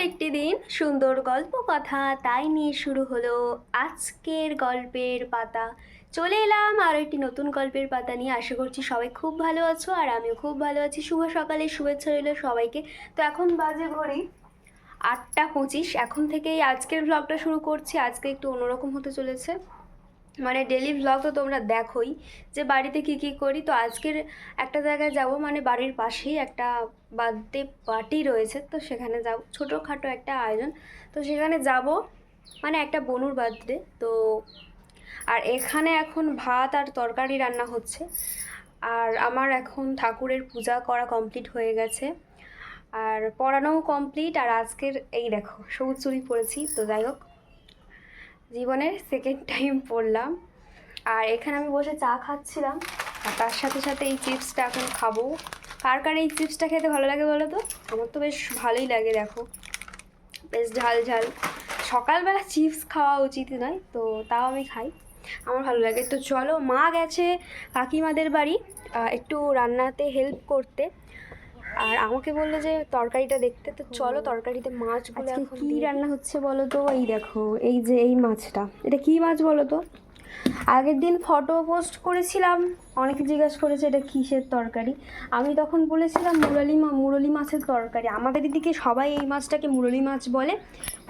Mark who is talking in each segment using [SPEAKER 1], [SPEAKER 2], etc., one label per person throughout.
[SPEAKER 1] একটি দিন সুন্দর গল্প কথা তাই নিয়ে শুরু হলো আজকের গল্পের পাতা। চলে এলাম আরও একটি নতুন গল্পের পাতা নিয়ে। আশা করছি সবাই খুব ভালো আছো আর আমিও খুব ভালো আছি। শুভ সকালে শুভেচ্ছা রইল সবাইকে। তো এখন বাজে ঘড়ি আটটা পঁচিশ। এখন থেকেই আজকের ব্লগটা শুরু করছি। আজকে একটু অন্যরকম হতে চলেছে। মানে ডেলি ব্লগ তো তোমরা দেখোই যে বাড়িতে কী কী করি। তো আজকের একটা জায়গায় যাব মানে বাড়ির পাশেই একটা বার্থডে পার্টি রয়েছে, তো সেখানে যাব। ছোটোখাটো একটা আয়োজন। তো সেখানে যাব মানে একটা বনুর বার্থডে। তো আর এখানে এখন ভাত আর তরকারি রান্না হচ্ছে। আর আমার এখন ঠাকুরের পূজা করা কমপ্লিট হয়ে গেছে। আর পড়ানোও কমপ্লিট আর আজকের এই দেখো, সবুজ চুরি পড়েছি তো যাই হোক জীবনের সেকেন্ড টাইম পড়লাম। আর এখানে আমি বসে চা খাচ্ছিলাম। আর তার সাথে সাথে এই চিপসটা এখন খাব। কার কার এই চিপসটা খেতে ভালো লাগে বলো তো? আমার তো বেশ ভালোই লাগে, দেখো। বেশ ঝাল ঝাল। সকালবেলা চিপস খাওয়া উচিত নয়, তো তাও আমি খাই। আমার ভালো লাগে। তো চলো, মা গেছে কাকিমাদের বাড়ি একটু রান্নাতে হেল্প করতে। আর আমাকে বলল যে তরকারিটা দেখতে তো চলো তরকারিতে মাছগুলো এখন
[SPEAKER 2] কি রান্না হচ্ছে বলো তো? এই দেখো এই যে এই মাছটা। এটা কি মাছ বলো তো? আগের দিন ফটো পোস্ট করেছিলাম অনেকে জিজ্ঞাসা করেছে এটা কিসের তরকারি। আমি তখন বলেছিলাম মুরলি মা মুরলি মাছের তরকারি। আমাদের দিকে সবাই এই মাছটাকে মুরলি মাছ বলে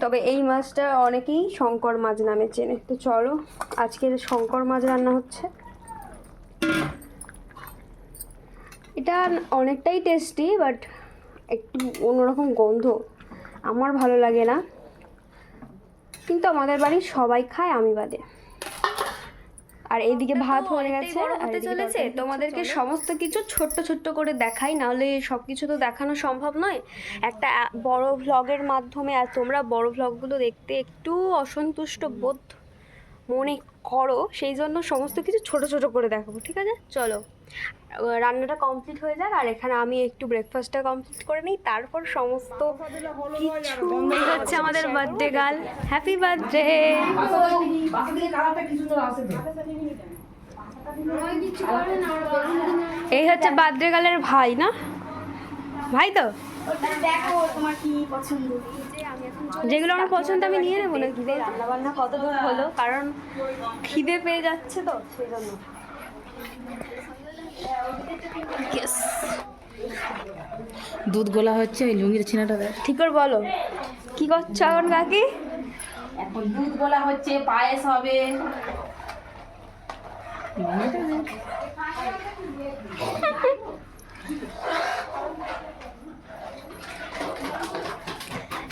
[SPEAKER 2] তবে এই মাছটা অনেকেই শঙ্কর মাছ নামে চেনে। তো চলো আজকের শঙ্কর মাছ রান্না হচ্ছে। এটা অনেকটাই টেস্টি বাট একটু অন্যরকম গন্ধ। আমার ভালো লাগে না। কিন্তু আমাদের বাড়ির সবাই খায় আমি বাদে। আর এইদিকে ভাত হয়ে গেছে
[SPEAKER 1] হতে চলেছে। তোমাদেরকে সমস্ত কিছু ছোট্ট ছোট্ট করে দেখাই নাহলে সব কিছু তো দেখানো সম্ভব নয়। একটা বড় ভ্লগের মাধ্যমে আর তোমরা বড় ভ্লগগুলো দেখতে একটু অসন্তুষ্ট বোধ মনে করো, সেই জন্য সমস্ত কিছু ছোট ছোট করে দেখাবো, ঠিক আছে? চলো। রান্নাটা কমপ্লিট হয়ে যাক, আর এখানে আমি একটু ব্রেকফাস্টটা কমপ্লিট করে নিই, তারপর সমস্ত কিছু হচ্ছে আমাদের বার্থডে গাল হ্যাপি বার্থডে এই হচ্ছে বার্থডে গালের ভাই, না? ভাই তো? যেগুলো আমার পছন্দ আমি নিয়ে নেব না খিদে রান্না বান্না কত দূর হলো? কারণ খিদে পেয়ে যাচ্ছে তো সেই জন্য।
[SPEAKER 3] দুধ গোলা হচ্ছে ওই লুঙ্গির ছিনাটা দেখ।
[SPEAKER 1] ঠিক করে বলো। কি করছ এখন কাকি?
[SPEAKER 3] এখন দুধ গোলা হচ্ছে পায়েস হবে।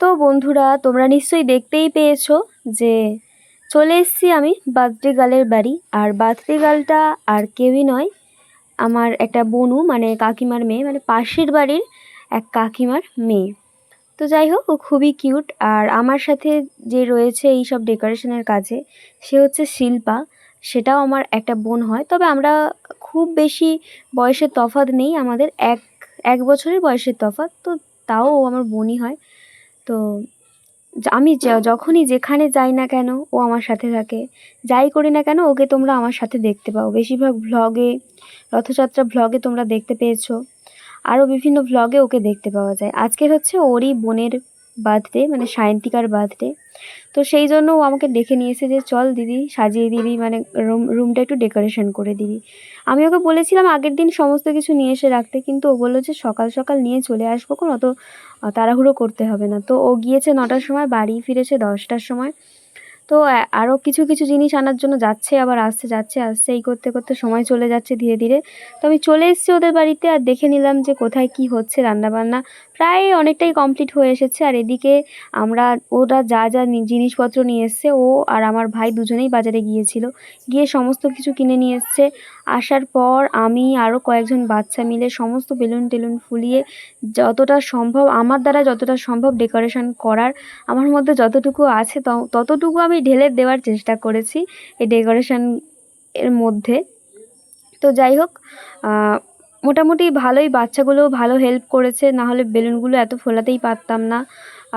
[SPEAKER 1] তো
[SPEAKER 2] বন্ধুরা, তোমরা নিশ্চয়ই দেখতেই পেয়েছ যে চলে এসেছি আমি বার্থডে গার্লের বাড়ি। আর বার্থডে গার্লটা আর কেউই নয়, আমার একটা বনু মানে কাকিমার মেয়ে মানে পাশের বাড়ির এক কাকিমার মেয়ে। তো যাই হোক, ও খুবই কিউট। আর আমার সাথে যে রয়েছে এই সব ডেকোরেশনের কাজে, সে হচ্ছে শিল্পা। সেটাও আমার একটা বোন হয়। তবে আমরা খুব বেশি বয়সের তফাৎ নেই। আমাদের এক এক বছরের বয়সের তফাৎ, তো তাও ও আমার বোনই হয়। তো আমি যখনই যেখানে যাই না কেন ও আমার সাথে থাকে। যাই করি না কেন ওকে তোমরা আমার সাথে দেখতে পাও। বেশিরভাগ ভ্লগে রথযাত্রা ভ্লগে তোমরা দেখতে পেয়েছ। আরও বিভিন্ন ভ্লগে ওকে দেখতে পাওয়া যায়। আজকের হচ্ছে ওরই বোনের বার্থডে মানে সায়ন্তিকার বার্থডে তো সেই জন্য ও আমাকে দেখে নিয়েছে যে, চল দিদি, সাজিয়ে দিবি মানে রুম রুমটা একটু ডেকোরেশন করে দিবি। আমি ওকে বলেছিলাম আগের দিন সমস্ত কিছু নিয়ে এসে রাখতে, কিন্তু ও বলল যে, সকাল সকাল নিয়ে চলে আসব, কোন অত তাড়াহুড়ো করতে হবে না। তো ও গিয়েছে নটার সময়, বাড়ি ফিরেছে দশটার সময়। তো আরও কিছু কিছু জিনিস আনার জন্য যাচ্ছে, আবার আসছে, যাচ্ছে, আসছে, এই করতে করতে সময় চলে যাচ্ছে ধীরে ধীরে। তো আমি চলে এসেছি ওদের বাড়িতে আর দেখে নিলাম যে কোথায় কি হচ্ছে রান্নাবান্না। প্রায় অনেকটাই কমপ্লিট হয়ে এসেছে আর এদিকে আমরা, ওরা যা যা জিনিসপত্র নিয়ে এসছে, ও আর আমার ভাই দুজনেই বাজারে গিয়েছিল। গিয়ে সমস্ত কিছু কিনে নিয়ে এসছে। আসার পর আমি আরও কয়েকজন বাচ্চা মিলে সমস্ত বেলুন টেলুন ফুলিয়ে যতটা সম্ভব, আমার দ্বারা যতটা সম্ভব ডেকোরেশন করার, আমার মধ্যে যতটুকু আছে ততটুকু আমি ঢেলে দেওয়ার চেষ্টা করেছি এই ডেকোরেশন এর মধ্যে। তো যাই হোক মোটামুটি ভালোই বাচ্চাগুলোও ভালো হেল্প করেছে না হলে বেলুনগুলো এত ফোলাতেই পারতাম না।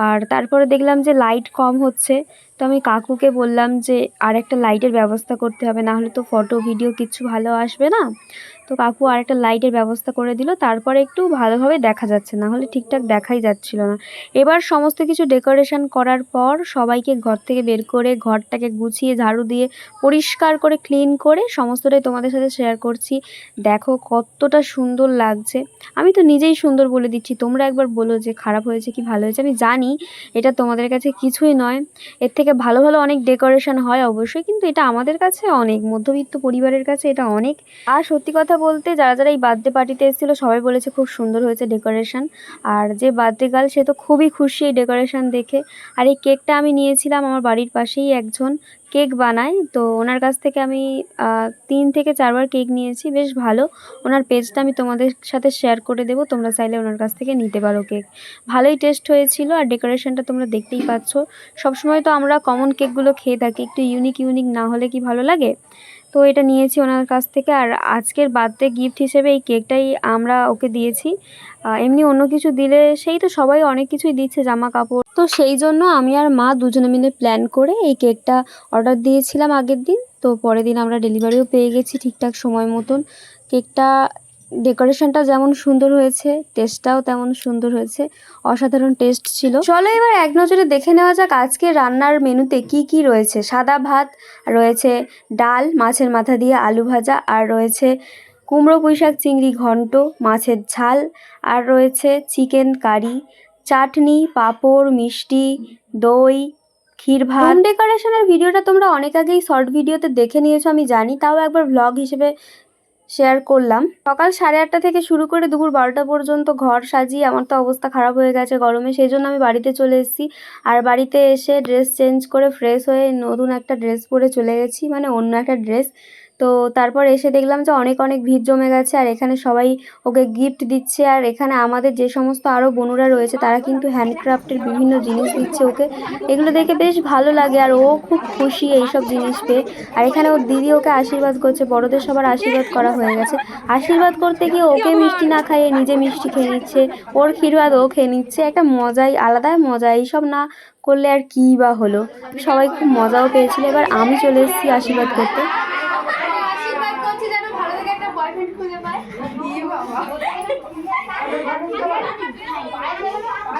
[SPEAKER 2] আর তারপরে দেখলাম যে লাইট কম হচ্ছে তো আমি কাকুকে বললাম যে আর একটা লাইটের ব্যবস্থা করতে হবে না হলে তো ফটো ভিডিও কিছু ভালো আসবে না। তো কাকু আর একটা লাইটের ব্যবস্থা করে দিল, তারপরে একটু ভালোভাবে দেখা যাচ্ছে না হলে ঠিকঠাক দেখাই যাচ্ছিল না। এবার সমস্ত কিছু ডেকোরেশন করার পর সবাইকে ঘর থেকে বের করে, ঘরটাকে গুছিয়ে, ঝাড়ু দিয়ে পরিষ্কার করে ক্লিন করে সমস্তটাই তোমাদের সাথে শেয়ার করছি। দেখো কতটা সুন্দর লাগছে। আমি তো নিজেই সুন্দর বলে দিচ্ছি, তোমরা একবার বলো যে খারাপ হয়েছে কি ভালো হয়েছে, আমি জানি এটা তোমাদের কাছে কিছুই নয়। এর থেকে ভালো ভালো অনেক ডেকোরেশন হয় অবশ্যই, কিন্তু এটা আমাদের কাছে অনেক, মধ্যবিত্ত পরিবারের কাছে এটা অনেক। আর সত্যি কথা বলতে যারা যারা এই বার্থডে পার্টিতে এসেছিল, সবাই বলেছে খুব সুন্দর হয়েছে ডেকোরেশন আর যে বার্থডে গার্ল সে তো খুবই খুশি এই ডেকোরেশন দেখে। আর এই কেকটা আমি নিয়েছিলাম আমার বাড়ির পাশেই একজন। কেক বানায় তো ওনার কাছ থেকে আমি তিন থেকে চারবার কেক নিয়েছি, বেশ ভালো। ওনার পেজটা আমি তোমাদের সাথে শেয়ার করে দেবো, তোমরা চাইলে ওনার কাছ থেকে নিতে পারো কেক। ভালোই টেস্ট হয়েছিল আর ডেকোরেশনটা তোমরা দেখতেই পাচ্ছ। সবসময় তো আমরা কমন কেকগুলো খেয়ে থাকি, একটু ইউনিক ইউনিক না হলে কি ভালো লাগে? তো এটা নিয়েছি ওনার কাছ থেকে আর আজকের বার্থডে গিফট হিসেবে এই কেকটাই আমরা ওকে দিয়েছি। এমনি অন্য কিছু দিলে, সেই তো সবাই অনেক কিছুই দিচ্ছে, জামা কাপড় তো সেই জন্য আমি আর মা দুজনে মিলে প্ল্যান করে এই কেকটা অর্ডার দিয়েছিলাম আগের দিন। তো পরের দিন আমরা ডেলিভারিও পেয়ে গেছি ঠিকঠাক সময় মতন। কেকটা ডেকোরেশনটা যেমন সুন্দর হয়েছে টেস্টটাও তেমন সুন্দর হয়েছে, অসাধারণ টেস্ট ছিল। চলো এবার এক নজরে দেখে নেওয়া যাক আজকে রান্নার মেনুতে কি কি রয়েছে। সাদা ভাত, রয়েছে ডাল, মাছের মাথা দিয়ে আলু ভাজা, আর রয়েছে কুমড়ো, পুঁইশাক, চিংড়ি ঘন্ট, মাছের ঝাল, আর রয়েছে চিকেন কারি চাটনি, পাঁপড়, মিষ্টি, দই, ক্ষীর ভাত। হোম ডেকোরেশনের ভিডিওটা তোমরা অনেক আগেই শর্ট ভিডিওতে দেখে নিয়েছো, আমি জানি। তাও একবার ভ্লগ হিসেবে শেয়ার করলাম। সকাল সাড়ে আটটা থেকে শুরু করে দুপুর বারোটা পর্যন্ত ঘর সাজিয়ে আমার তো অবস্থা খারাপ হয়ে গেছে গরমে, সেই জন্য আমি বাড়িতে চলে এসেছি। আর বাড়িতে এসে ড্রেস চেঞ্জ করে ফ্রেশ হয়ে নতুন একটা ড্রেস পরে চলে গেছি মানে অন্য একটা ড্রেস তো তারপর এসে দেখলাম যে অনেক অনেক ভিড় জমে গেছে আর এখানে সবাই ওকে গিফট দিচ্ছে আর এখানে আমাদের যে সমস্ত আরও বোনুরা রয়েছে তারা কিন্তু হ্যান্ডক্রাফটের বিভিন্ন জিনিস দিচ্ছে ওকে। এগুলো দেখে বেশ ভালো লাগে আর ও খুব খুশি এইসব জিনিস পেয়ে। আর এখানে ওর দিদি ওকে আশীর্বাদ করছে, বড়দের সবার আশীর্বাদ করা হয়ে গেছে। আশীর্বাদ করতে গিয়ে ওকে মিষ্টি না খাইয়ে নিজে মিষ্টি খেয়ে নিচ্ছে, ওর ক্ষীরভাত ও খেয়ে নিচ্ছে, একটা মজাই আলাদাই মজা, এইসব না করলে আর কী বা হলো? সবাই খুব মজাও পেয়েছিল। এবার আমি চলে এসেছি আশীর্বাদ করতে
[SPEAKER 1] আশীর্বাদ করছি যেন ভালো থেকে একটা বয়ফ্রেন্ড খুঁজে পায় জোরে বল একটু চিনি থাকে বল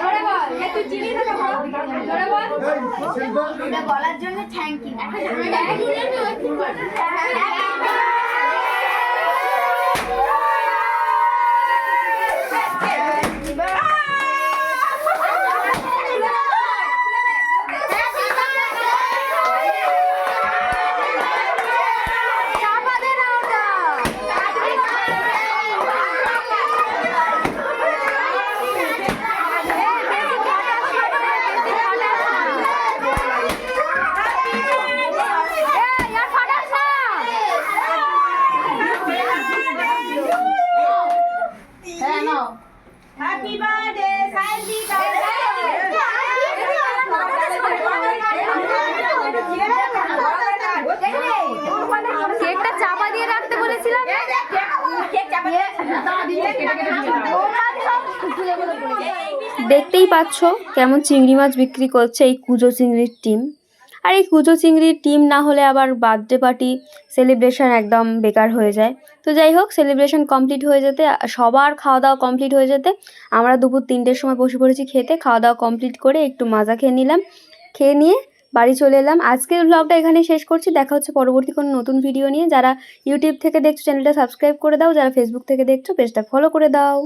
[SPEAKER 1] জোরে বল এটা বলার জন্য থ্যাংক ইউ
[SPEAKER 2] দেখতেই পাচ্ছ কেমন চিংড়ি মাছ বিক্রি করছে এই কুজো চিংড়ির টিম আর এই কুজো চিংড়ির টিম না হলে আবার বার্থডে পার্টি সেলিব্রেশন একদম বেকার হয়ে যায়। তো যাই হোক সেলিব্রেশন কমপ্লিট হয়ে যেতে, সবার খাওয়া দাওয়া কমপ্লিট হয়ে যেতে, আমরা দুপুর তিনটের সময় বসে পড়েছি খেতে খাওয়া দাওয়া কমপ্লিট করে একটু মাজা খেয়ে নিলাম। খেয়ে নিয়ে বাড়ি চলে এলাম। আজকের ব্লগটা এখানে শেষ করছি। দেখা হচ্ছে পরবর্তী কোনো নতুন ভিডিও নিয়ে। যারা ইউটিউব থেকে দেখছ চ্যানেলটা সাবস্ক্রাইব করে দাও। যারা ফেসবুক থেকে দেখছ পেজটা ফলো করে দাও।